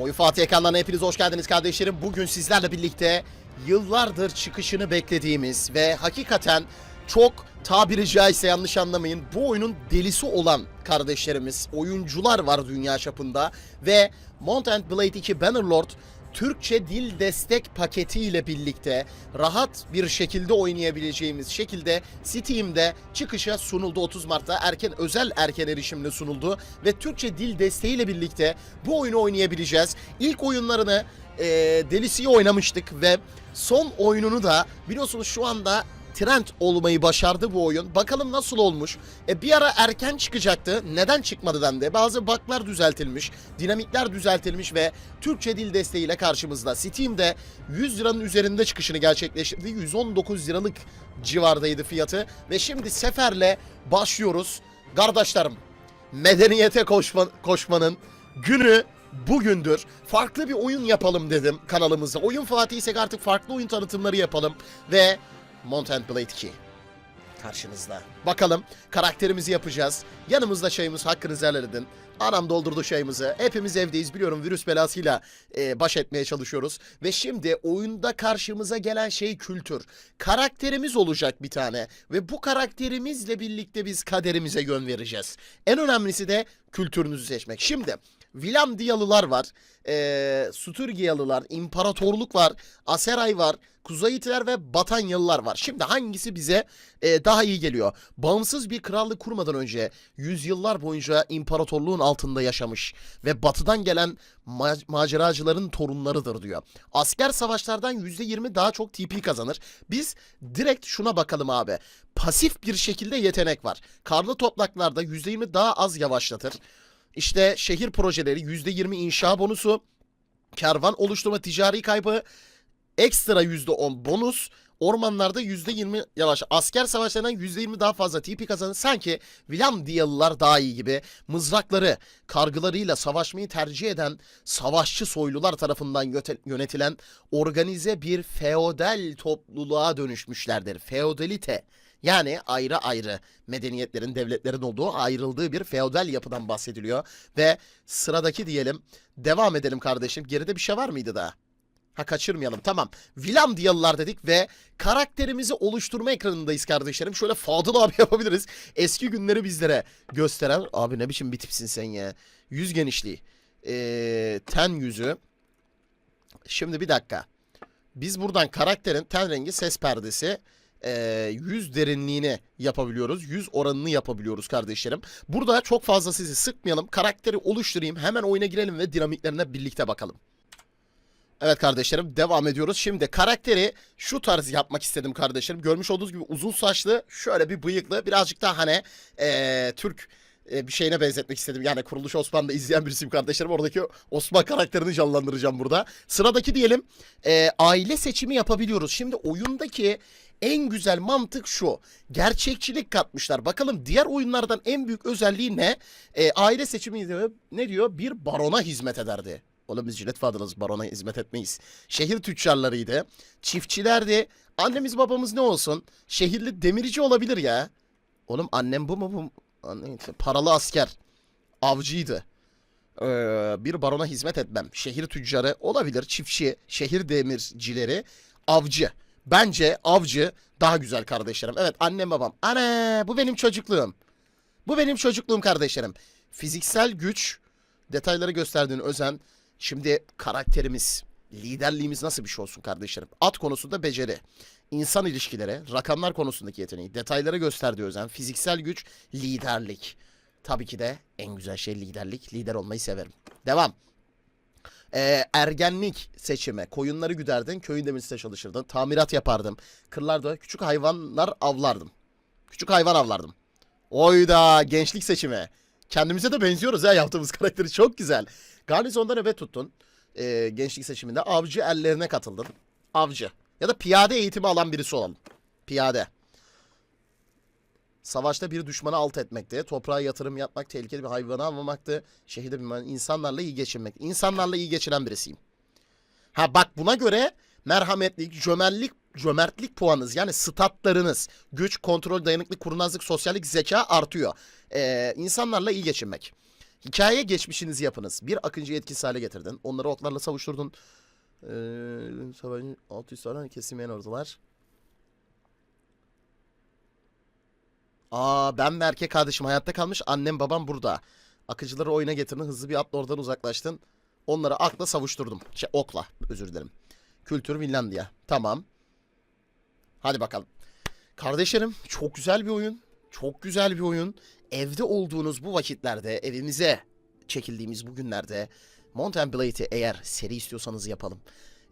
Oyun Fatih ekranlarına hepiniz hoş geldiniz kardeşlerim. Bugün sizlerle birlikte yıllardır çıkışını beklediğimiz ve hakikaten çok tabiri caizse yanlış anlamayın bu oyunun delisi olan kardeşlerimiz, oyuncular var dünya çapında ve Mount Blade 2 Bannerlord Türkçe dil destek paketiyle birlikte rahat bir şekilde oynayabileceğimiz şekilde Steam'de çıkışa sunuldu 30 Mart'ta erken özel erken erişimle sunuldu ve Türkçe dil desteğiyle birlikte bu oyunu oynayabileceğiz. İlk oyunlarını e, delisiye oynamıştık ve son oyununu da biliyorsunuz şu anda trend olmayı başardı bu oyun. Bakalım nasıl olmuş. E, bir ara erken çıkacaktı. Neden çıkmadı dendi. Bazı bug'lar düzeltilmiş, dinamikler düzeltilmiş ve Türkçe dil desteğiyle karşımızda. Steam'de 100 liranın üzerinde çıkışını gerçekleştirdi. 119 liralık civardaydı fiyatı ve şimdi seferle başlıyoruz. Kardeşlerim, medeniyete koşma, koşmanın günü bugündür. Farklı bir oyun yapalım dedim kanalımıza. Oyun Fatih artık farklı oyun tanıtımları yapalım ve Mount and Blade 2 karşınızda. Bakalım karakterimizi yapacağız. Yanımızda çayımız hakkınızı helal edin. Anam doldurdu çayımızı. Hepimiz evdeyiz biliyorum virüs belasıyla e, baş etmeye çalışıyoruz. Ve şimdi oyunda karşımıza gelen şey kültür. Karakterimiz olacak bir tane. Ve bu karakterimizle birlikte biz kaderimize yön vereceğiz. En önemlisi de kültürünüzü seçmek. Şimdi Vilandiyalılar var. E, Suturgiyalılar, İmparatorluk var. Aseray var. Kuzeyitler ve Batanyalılar var. Şimdi hangisi bize e, daha iyi geliyor? Bağımsız bir krallık kurmadan önce yüzyıllar boyunca imparatorluğun altında yaşamış ve batıdan gelen ma- maceracıların torunlarıdır diyor. Asker savaşlardan %20 daha çok TP kazanır. Biz direkt şuna bakalım abi. Pasif bir şekilde yetenek var. Karlı topraklarda %20 daha az yavaşlatır. İşte şehir projeleri %20 inşa bonusu, kervan oluşturma ticari kaybı, ekstra %10 bonus, ormanlarda %20 yavaş. Asker savaşlarından %20 daha fazla TP kazanır. Sanki Vilamdiyalılar daha iyi gibi mızrakları, kargılarıyla savaşmayı tercih eden savaşçı soylular tarafından yönetilen organize bir feodal topluluğa dönüşmüşlerdir. Feodalite. Yani ayrı ayrı medeniyetlerin, devletlerin olduğu ayrıldığı bir feodal yapıdan bahsediliyor. Ve sıradaki diyelim devam edelim kardeşim. Geride bir şey var mıydı daha? Ha kaçırmayalım tamam. Vilam diyalılar dedik ve karakterimizi oluşturma ekranındayız kardeşlerim. Şöyle Fadıl abi yapabiliriz. Eski günleri bizlere gösteren. Abi ne biçim bir tipsin sen ya. Yüz genişliği. Ee, ten yüzü. Şimdi bir dakika. Biz buradan karakterin ten rengi ses perdesi e, yüz derinliğini yapabiliyoruz. Yüz oranını yapabiliyoruz kardeşlerim. Burada çok fazla sizi sıkmayalım. Karakteri oluşturayım. Hemen oyuna girelim ve dinamiklerine birlikte bakalım. Evet kardeşlerim devam ediyoruz. Şimdi karakteri şu tarz yapmak istedim kardeşlerim. Görmüş olduğunuz gibi uzun saçlı şöyle bir bıyıklı birazcık daha hani eee, Türk bir şeyine benzetmek istedim. Yani Kuruluş Osman'da izleyen birisiyim kardeşlerim. Oradaki Osman karakterini canlandıracağım burada. Sıradaki diyelim eee, aile seçimi yapabiliyoruz. Şimdi oyundaki en güzel mantık şu. Gerçekçilik katmışlar. Bakalım diğer oyunlardan en büyük özelliği ne? Eee, aile seçimi ne diyor? Bir barona hizmet ederdi. Oğlum biz jilet fadılız barona hizmet etmeyiz. Şehir tüccarlarıydı. Çiftçilerdi. Annemiz babamız ne olsun? Şehirli demirci olabilir ya. Oğlum annem bu mu bu? Annem, paralı asker. Avcıydı. Ee, bir barona hizmet etmem. Şehir tüccarı olabilir. Çiftçi, şehir demircileri, avcı. Bence avcı daha güzel kardeşlerim. Evet annem babam. Ana bu benim çocukluğum. Bu benim çocukluğum kardeşlerim. Fiziksel güç, detayları gösterdiğin özen. Şimdi karakterimiz, liderliğimiz nasıl bir şey olsun kardeşlerim? At konusunda beceri, insan ilişkileri, rakamlar konusundaki yeteneği, detayları gösterdiği özen, fiziksel güç, liderlik. Tabii ki de en güzel şey liderlik. Lider olmayı severim. Devam. Ee, ergenlik seçimi. Koyunları güderdin, köyün demircisinde çalışırdın. Tamirat yapardım. Kırlarda küçük hayvanlar avlardım. Küçük hayvan avlardım. Oyda gençlik seçimi. Kendimize de benziyoruz ya yaptığımız karakteri çok güzel. Garnizonda nöbet tuttun. Ee, gençlik seçiminde avcı ellerine katıldın. Avcı. Ya da piyade eğitimi alan birisi olalım. Piyade. Savaşta bir düşmanı alt etmekte. Toprağa yatırım yapmak, tehlikeli bir hayvanı avlamaktı. Şehirde bir insanlarla iyi geçinmek. İnsanlarla iyi geçiren birisiyim. Ha bak buna göre merhametlik, cömertlik, cömertlik puanınız yani statlarınız, güç, kontrol, dayanıklık, kurnazlık, sosyallik, zeka artıyor. Ee, insanlarla iyi geçinmek. Hikaye geçmişinizi yapınız. Bir akıncıyı etkisiz hale getirdin. Onları oklarla savuşturdun. Ee, savaşın 600 tane kesilmeyen ordular. Aa ben ve erkek kardeşim hayatta kalmış. Annem babam burada. Akıcıları oyuna getirdin. Hızlı bir atla oradan uzaklaştın. Onları akla savuşturdum. Şey okla özür dilerim. Kültür Finlandiya. Tamam. Hadi bakalım. Kardeşlerim çok güzel bir oyun. Çok güzel bir oyun. Evde olduğunuz bu vakitlerde evimize çekildiğimiz bu günlerde Mountain Blade'i eğer seri istiyorsanız yapalım.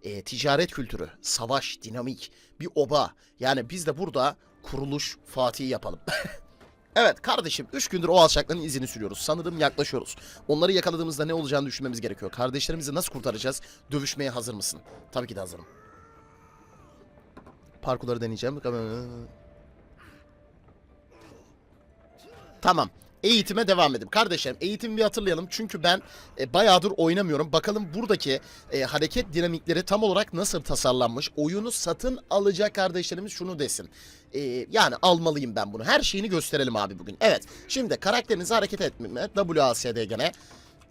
E, ticaret kültürü, savaş, dinamik, bir oba. Yani biz de burada kuruluş Fatih'i yapalım. evet kardeşim 3 gündür o alçakların izini sürüyoruz. Sanırım yaklaşıyoruz. Onları yakaladığımızda ne olacağını düşünmemiz gerekiyor. Kardeşlerimizi nasıl kurtaracağız? Dövüşmeye hazır mısın? Tabii ki de hazırım. Parkurları deneyeceğim. Tamam. Eğitime devam edelim. Kardeşlerim eğitimi bir hatırlayalım. Çünkü ben e, bayağıdır oynamıyorum. Bakalım buradaki e, hareket dinamikleri tam olarak nasıl tasarlanmış. Oyunu satın alacak kardeşlerimiz şunu desin. E, yani almalıyım ben bunu. Her şeyini gösterelim abi bugün. Evet. Şimdi karakterinizi hareket etmeme. WASD gene.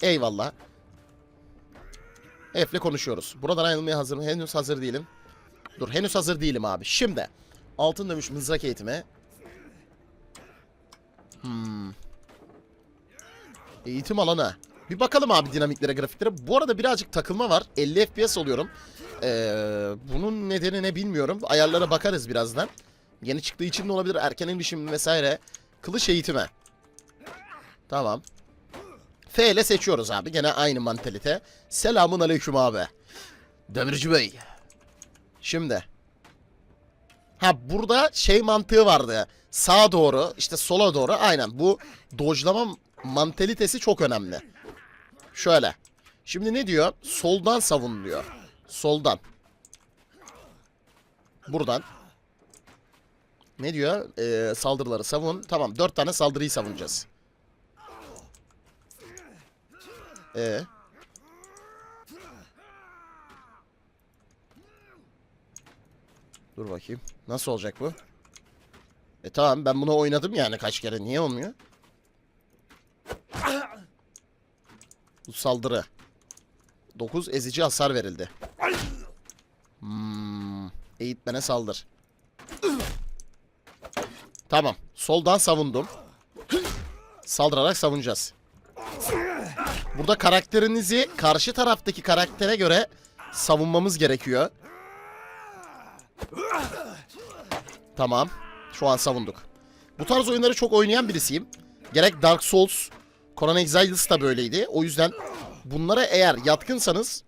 Eyvallah. F'le konuşuyoruz. Buradan ayrılmaya hazırım. Henüz hazır değilim. Dur henüz hazır değilim abi. Şimdi. Altın dövüş mızrak eğitimi. Hmm. Eğitim alanı. Bir bakalım abi dinamiklere, grafiklere. Bu arada birazcık takılma var. 50 FPS oluyorum. Ee, bunun nedeni ne bilmiyorum. Ayarlara bakarız birazdan. Yeni çıktığı için de olabilir. Erken erişim vesaire. Kılıç eğitimi. Tamam. F ile seçiyoruz abi. Gene aynı mantalite. Selamun aleyküm abi. Demirci Bey. Şimdi. Ha burada şey mantığı vardı. Sağa doğru işte sola doğru aynen bu dojlama mantalitesi çok önemli. Şöyle. Şimdi ne diyor? Soldan savun diyor. Soldan. Buradan. Ne diyor? Ee, saldırıları savun. Tamam dört tane saldırıyı savunacağız. Ee? Dur bakayım. Nasıl olacak bu? E tamam ben bunu oynadım yani kaç kere. Niye olmuyor? Bu saldırı. 9 ezici hasar verildi. Hmm, eğitmene saldır. Tamam. Soldan savundum. Saldırarak savunacağız. Burada karakterinizi karşı taraftaki karaktere göre savunmamız gerekiyor. Tamam. Şu an savunduk. Bu tarz oyunları çok oynayan birisiyim. Gerek Dark Souls, Conan Exiles da böyleydi. O yüzden bunlara eğer yatkınsanız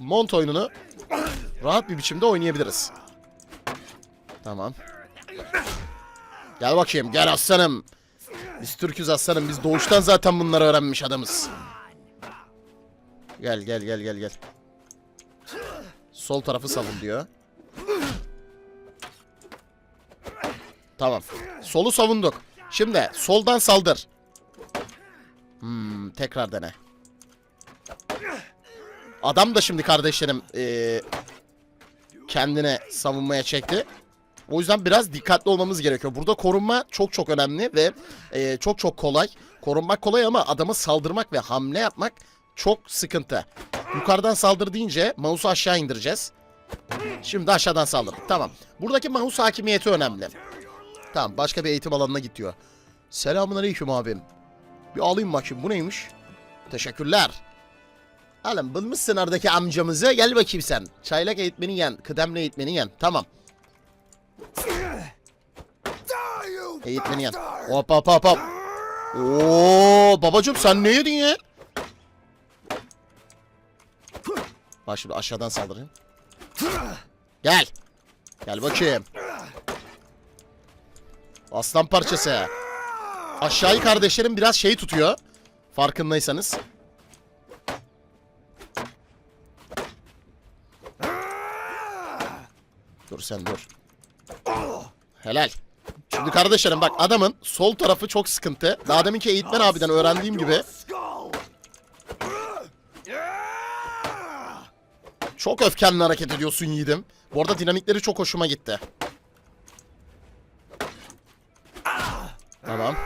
Mont oyununu rahat bir biçimde oynayabiliriz. Tamam. Gel bakayım gel aslanım. Biz Türk'üz aslanım. Biz doğuştan zaten bunları öğrenmiş adamız. Gel gel gel gel gel. Sol tarafı savun diyor. Tamam. Solu savunduk. Şimdi soldan saldır. Hmm, tekrar dene. Adam da şimdi kardeşlerim eee, kendine savunmaya çekti. O yüzden biraz dikkatli olmamız gerekiyor. Burada korunma çok çok önemli ve eee, çok çok kolay. Korunmak kolay ama adamı saldırmak ve hamle yapmak çok sıkıntı. Yukarıdan saldır deyince mouse'u aşağı indireceğiz. Şimdi aşağıdan saldırdık. Tamam. Buradaki mouse hakimiyeti önemli. Tamam başka bir eğitim alanına git diyor. Selamun aleyküm abim. Bir alayım bakayım bu neymiş? Teşekkürler. Oğlum bulmuşsun oradaki amcamızı gel bakayım sen. Çaylak eğitmeni yen, kıdemli eğitmeni yen. Tamam. Eğitmeni yen. Hop hop hop hop. Oo babacım sen ne yedin ya? Bak şimdi aşağıdan saldırayım. Gel. Gel bakayım. Aslan parçası. Aşağıyı kardeşlerim biraz şey tutuyor. Farkındaysanız. Dur sen dur. Helal. Şimdi kardeşlerim bak adamın sol tarafı çok sıkıntı. Daha deminki eğitmen abiden öğrendiğim gibi. Çok öfkenli hareket ediyorsun yiğidim. Bu arada dinamikleri çok hoşuma gitti. Tamam.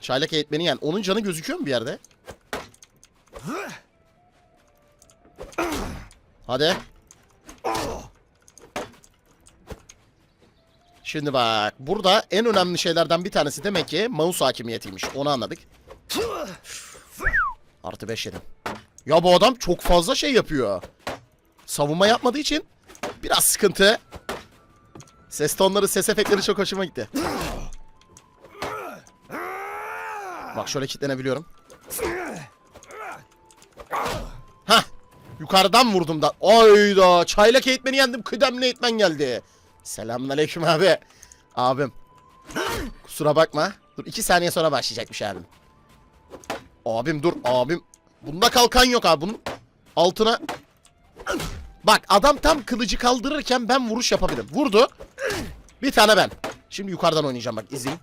Çaylak eğitmeni yani. Onun canı gözüküyor mu bir yerde? Hadi. Şimdi bak burada en önemli şeylerden bir tanesi demek ki mouse hakimiyetiymiş. Onu anladık. Artı 5 yedim. Ya bu adam çok fazla şey yapıyor. Savunma yapmadığı için biraz sıkıntı. Ses tonları, ses efektleri çok hoşuma gitti. Bak şöyle kilitlenebiliyorum. Hah. Yukarıdan vurdum da. Ayda. Çaylak eğitmeni yendim. Kıdemli eğitmen geldi. Selamünaleyküm abi. Abim. Kusura bakma. Dur iki saniye sonra başlayacakmış abim. Abim dur abim. Bunda kalkan yok abi. Bunun altına... Bak adam tam kılıcı kaldırırken ben vuruş yapabilirim. Vurdu. Bir tane ben. Şimdi yukarıdan oynayacağım bak izleyin.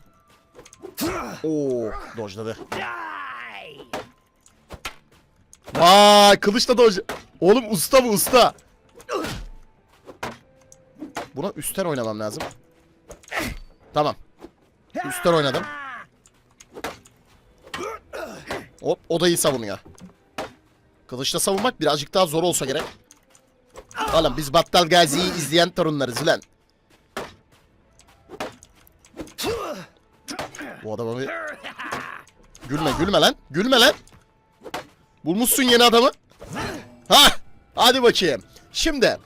Oo, dojladı. Vay kılıçla doj. Oğlum usta bu usta. Buna üstten oynamam lazım. Tamam. Üstten oynadım. Hop o da iyi savunuyor. Kılıçla savunmak birazcık daha zor olsa gerek. Oğlum biz Battal Gazi'yi izleyen torunlarız ulan. Bu adama bir... Gülme gülme lan. Gülme lan. Bulmuşsun yeni adamı. Ha, hadi bakayım. Şimdi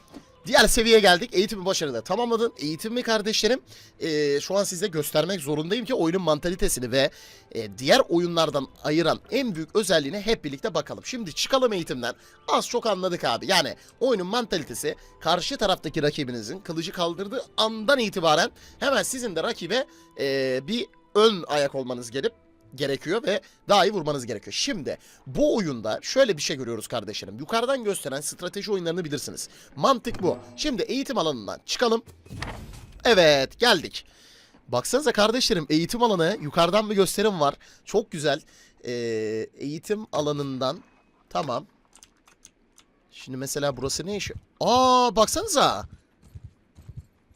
diğer seviyeye geldik. Eğitimi başarılı tamamladın. Eğitimi kardeşlerim eee, şu an size göstermek zorundayım ki oyunun mantalitesini ve e, diğer oyunlardan ayıran en büyük özelliğine hep birlikte bakalım. Şimdi çıkalım eğitimden. Az çok anladık abi. Yani oyunun mantalitesi karşı taraftaki rakibinizin kılıcı kaldırdığı andan itibaren hemen sizin de rakibe e, bir ön ayak olmanız gelip gerekiyor ve daha iyi vurmanız gerekiyor. Şimdi bu oyunda şöyle bir şey görüyoruz kardeşlerim. Yukarıdan gösteren strateji oyunlarını bilirsiniz. Mantık bu. Şimdi eğitim alanından çıkalım. Evet geldik. Baksanıza kardeşlerim eğitim alanı yukarıdan bir gösterim var. Çok güzel. Ee, eğitim alanından tamam. Şimdi mesela burası ne işi? Aa baksanıza.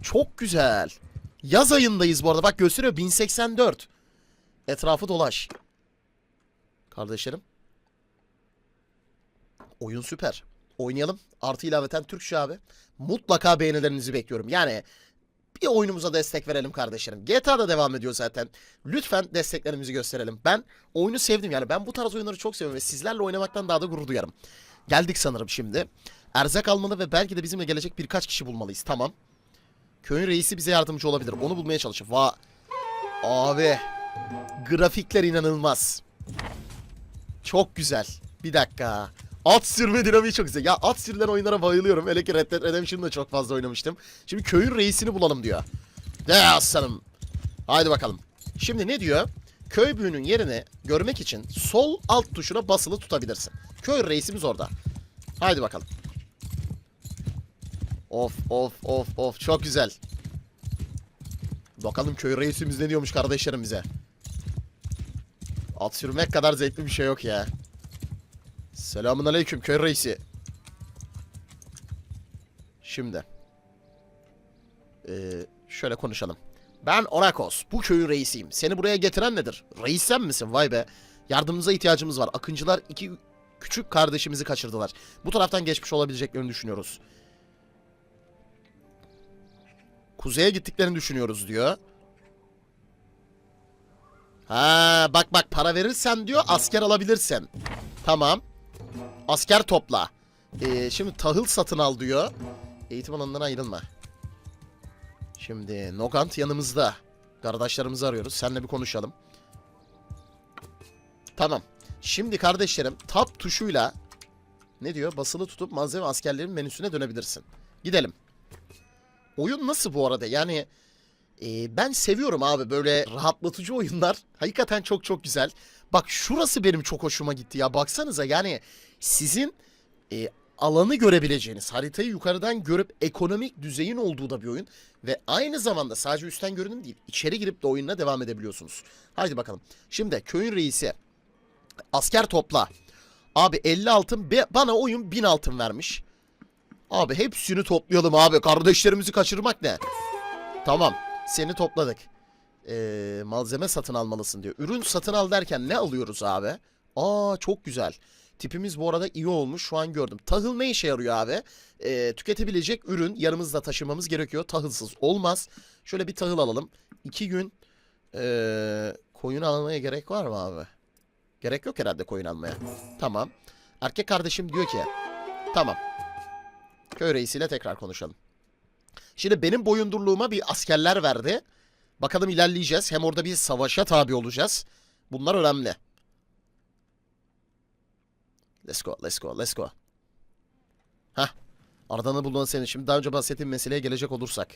Çok güzel. Yaz ayındayız bu arada. Bak gösteriyor 1084. Etrafı dolaş. Kardeşlerim. Oyun süper. Oynayalım. Artı ilaveten Türkçe abi. Mutlaka beğenilerinizi bekliyorum. Yani bir oyunumuza destek verelim kardeşlerim. GTA'da devam ediyor zaten. Lütfen desteklerimizi gösterelim. Ben oyunu sevdim yani. Ben bu tarz oyunları çok seviyorum ve sizlerle oynamaktan daha da gurur duyarım. Geldik sanırım şimdi. Erzak almalı ve belki de bizimle gelecek birkaç kişi bulmalıyız. Tamam. Köyün reisi bize yardımcı olabilir. Onu bulmaya çalışıp. Va Abi. Grafikler inanılmaz. Çok güzel. Bir dakika. At sürme dinamiği çok güzel. Ya at sürülen oyunlara bayılıyorum. Hele ki Red Dead Redemption'da çok fazla oynamıştım. Şimdi köyün reisini bulalım diyor. De aslanım. Haydi bakalım. Şimdi ne diyor? Köy büyüğünün yerini görmek için sol alt tuşuna basılı tutabilirsin. Köy reisimiz orada. Haydi bakalım. Of of of of çok güzel. Bakalım köy reisimiz ne diyormuş kardeşlerim bize. At sürmek kadar zevkli bir şey yok ya. Selamun aleyküm köy reisi. Şimdi. Ee, şöyle konuşalım. Ben Orakos. Bu köyün reisiyim. Seni buraya getiren nedir? Reis sen misin? Vay be. Yardımınıza ihtiyacımız var. Akıncılar iki küçük kardeşimizi kaçırdılar. Bu taraftan geçmiş olabileceklerini düşünüyoruz. Kuzeye gittiklerini düşünüyoruz diyor. Ha bak bak para verirsen diyor asker alabilirsin. Tamam. Asker topla. Ee, şimdi tahıl satın al diyor. Eğitim alanından ayrılma. Şimdi Nogant yanımızda. Kardeşlerimizi arıyoruz. Seninle bir konuşalım. Tamam. Şimdi kardeşlerim tab tuşuyla ne diyor? Basılı tutup malzeme askerlerin menüsüne dönebilirsin. Gidelim. Oyun nasıl bu arada? Yani e, ben seviyorum abi böyle rahatlatıcı oyunlar. Hakikaten çok çok güzel. Bak şurası benim çok hoşuma gitti ya. Baksanıza yani sizin e, alanı görebileceğiniz, haritayı yukarıdan görüp ekonomik düzeyin olduğu da bir oyun. Ve aynı zamanda sadece üstten görünüm değil, içeri girip de oyununa devam edebiliyorsunuz. Haydi bakalım. Şimdi köyün reisi asker topla. Abi 50 altın bana oyun 1000 altın vermiş. Abi hepsini toplayalım abi. Kardeşlerimizi kaçırmak ne? Tamam. Seni topladık. Ee, malzeme satın almalısın diyor. Ürün satın al derken ne alıyoruz abi? Aa çok güzel. Tipimiz bu arada iyi olmuş şu an gördüm. Tahıl ne işe yarıyor abi? Ee, tüketebilecek ürün yanımızda taşımamız gerekiyor. Tahılsız olmaz. Şöyle bir tahıl alalım. İki gün ee, koyun almaya gerek var mı abi? Gerek yok herhalde koyun almaya. Tamam. Erkek kardeşim diyor ki tamam. Köy reisiyle tekrar konuşalım. Şimdi benim boyundurluğuma bir askerler verdi. Bakalım ilerleyeceğiz. Hem orada bir savaşa tabi olacağız. Bunlar önemli. Let's go, let's go, let's go. Hah. Aradanı bulan senin. Şimdi daha önce bahsettiğim meseleye gelecek olursak.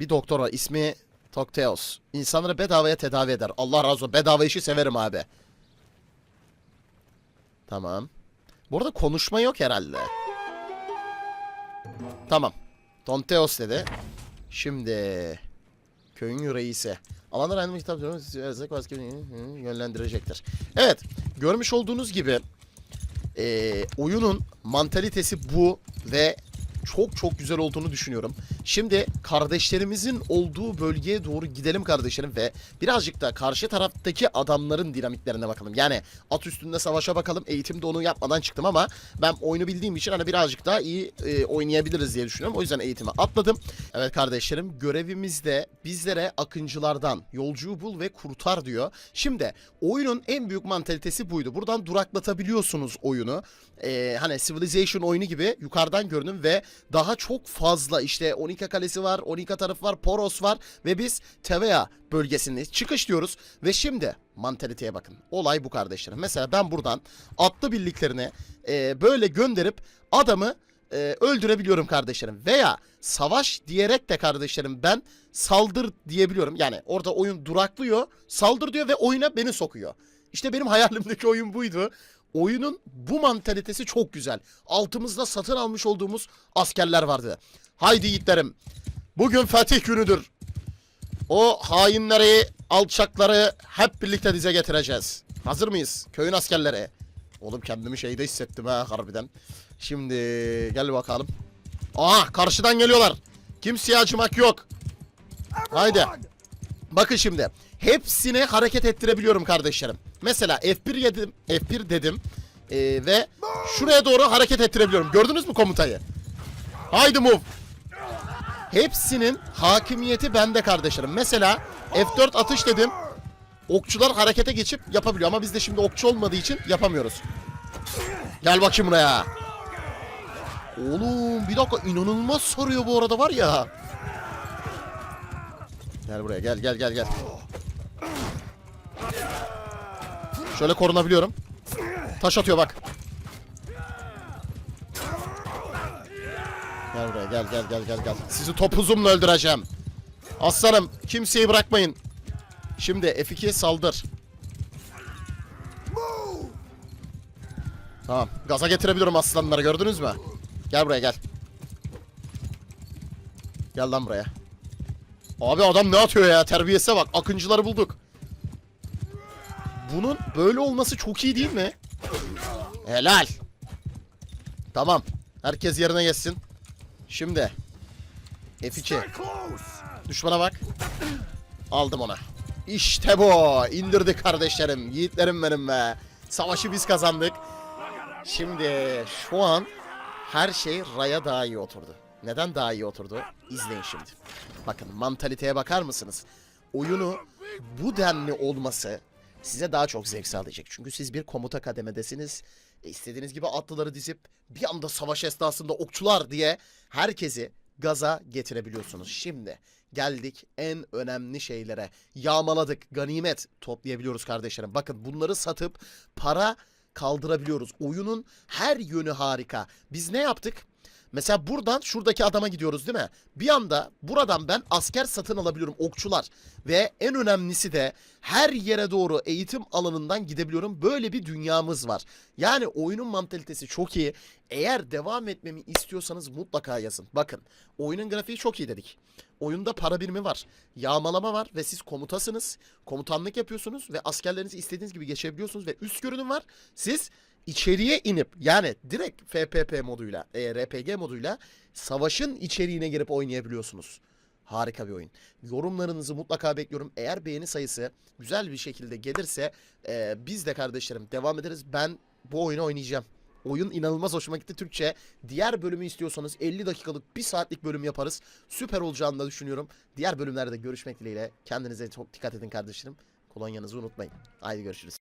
Bir doktor var. ismi Tokteos. İnsanları bedavaya tedavi eder. Allah razı olsun. Bedava işi severim abi. Tamam. Bu arada konuşma yok herhalde. Tamam. Tonteos dedi. Şimdi köyün reisi. Alanlar aynı kitap yönlendirecektir. Evet. Görmüş olduğunuz gibi eee, oyunun mantalitesi bu ve çok çok güzel olduğunu düşünüyorum. Şimdi kardeşlerimizin olduğu bölgeye doğru gidelim kardeşlerim ve birazcık da karşı taraftaki adamların dinamiklerine bakalım. Yani at üstünde savaşa bakalım. Eğitimde onu yapmadan çıktım ama ben oyunu bildiğim için hani birazcık daha iyi e, oynayabiliriz diye düşünüyorum. O yüzden eğitime atladım. Evet kardeşlerim görevimizde bizlere akıncılardan yolcuyu bul ve kurtar diyor. Şimdi oyunun en büyük mantalitesi buydu. Buradan duraklatabiliyorsunuz oyunu. Ee, hani Civilization oyunu gibi yukarıdan görünüm ve daha çok fazla işte Onika Kalesi var, Onika tarafı var, Poros var ve biz Tevea bölgesindeyiz. Çıkış diyoruz ve şimdi mantaliteye bakın. Olay bu kardeşlerim. Mesela ben buradan atlı birliklerini e, böyle gönderip adamı e, öldürebiliyorum kardeşlerim. Veya savaş diyerek de kardeşlerim ben saldır diyebiliyorum. Yani orada oyun duraklıyor, saldır diyor ve oyuna beni sokuyor. İşte benim hayalimdeki oyun buydu. Oyunun bu mantalitesi çok güzel. Altımızda satın almış olduğumuz askerler vardı. Haydi yiğitlerim. Bugün fetih günüdür. O hainleri, alçakları hep birlikte dize getireceğiz. Hazır mıyız? Köyün askerleri. Oğlum kendimi şeyde hissettim ha harbiden. Şimdi gel bakalım. Aa karşıdan geliyorlar. Kimseye acımak yok. Haydi. Bakın şimdi. Hepsini hareket ettirebiliyorum kardeşlerim. Mesela F1 yedim, F1 dedim. Ee, ve şuraya doğru hareket ettirebiliyorum. Gördünüz mü komutayı? Haydi move. Hepsinin hakimiyeti bende kardeşlerim. Mesela F4 atış dedim. Okçular harekete geçip yapabiliyor ama bizde şimdi okçu olmadığı için yapamıyoruz. Gel bakayım buraya. Oğlum bir dakika inanılmaz sarıyor bu arada var ya. Gel buraya gel gel gel gel. Şöyle korunabiliyorum. Taş atıyor bak. Gel buraya gel gel gel gel gel. Sizi topuzumla öldüreceğim. Aslanım kimseyi bırakmayın. Şimdi F2'ye saldır. Tamam. Gaza getirebiliyorum aslanları gördünüz mü? Gel buraya gel. Gel lan buraya. Abi adam ne atıyor ya? Terbiyesine bak. Akıncıları bulduk. Bunun böyle olması çok iyi değil mi? Helal. Tamam. Herkes yerine geçsin. Şimdi. F2. Düşmana bak. Aldım ona. İşte bu. İndirdik kardeşlerim. Yiğitlerim benim be. Savaşı biz kazandık. Şimdi şu an her şey Raya daha iyi oturdu. Neden daha iyi oturdu? İzleyin şimdi. Bakın mantaliteye bakar mısınız? Oyunu bu denli olması size daha çok zevk sağlayacak. Çünkü siz bir komuta kademedesiniz. E, istediğiniz gibi atlıları dizip bir anda savaş esnasında okçular diye herkesi gaza getirebiliyorsunuz. Şimdi geldik en önemli şeylere. Yağmaladık, ganimet toplayabiliyoruz kardeşlerim. Bakın bunları satıp para kaldırabiliyoruz. Oyunun her yönü harika. Biz ne yaptık? Mesela buradan şuradaki adama gidiyoruz değil mi? Bir anda buradan ben asker satın alabiliyorum okçular. Ve en önemlisi de her yere doğru eğitim alanından gidebiliyorum. Böyle bir dünyamız var. Yani oyunun mantalitesi çok iyi. Eğer devam etmemi istiyorsanız mutlaka yazın. Bakın oyunun grafiği çok iyi dedik. Oyunda para birimi var. Yağmalama var ve siz komutasınız. Komutanlık yapıyorsunuz ve askerlerinizi istediğiniz gibi geçebiliyorsunuz ve üst görünüm var. Siz içeriye inip yani direkt FPP moduyla, e, RPG moduyla savaşın içeriğine girip oynayabiliyorsunuz. Harika bir oyun. Yorumlarınızı mutlaka bekliyorum. Eğer beğeni sayısı güzel bir şekilde gelirse e, biz de kardeşlerim devam ederiz. Ben bu oyunu oynayacağım. Oyun inanılmaz hoşuma gitti Türkçe. Diğer bölümü istiyorsanız 50 dakikalık 1 saatlik bölüm yaparız. Süper olacağını da düşünüyorum. Diğer bölümlerde görüşmek dileğiyle. Kendinize çok dikkat edin kardeşlerim. Kolonyanızı unutmayın. Haydi görüşürüz.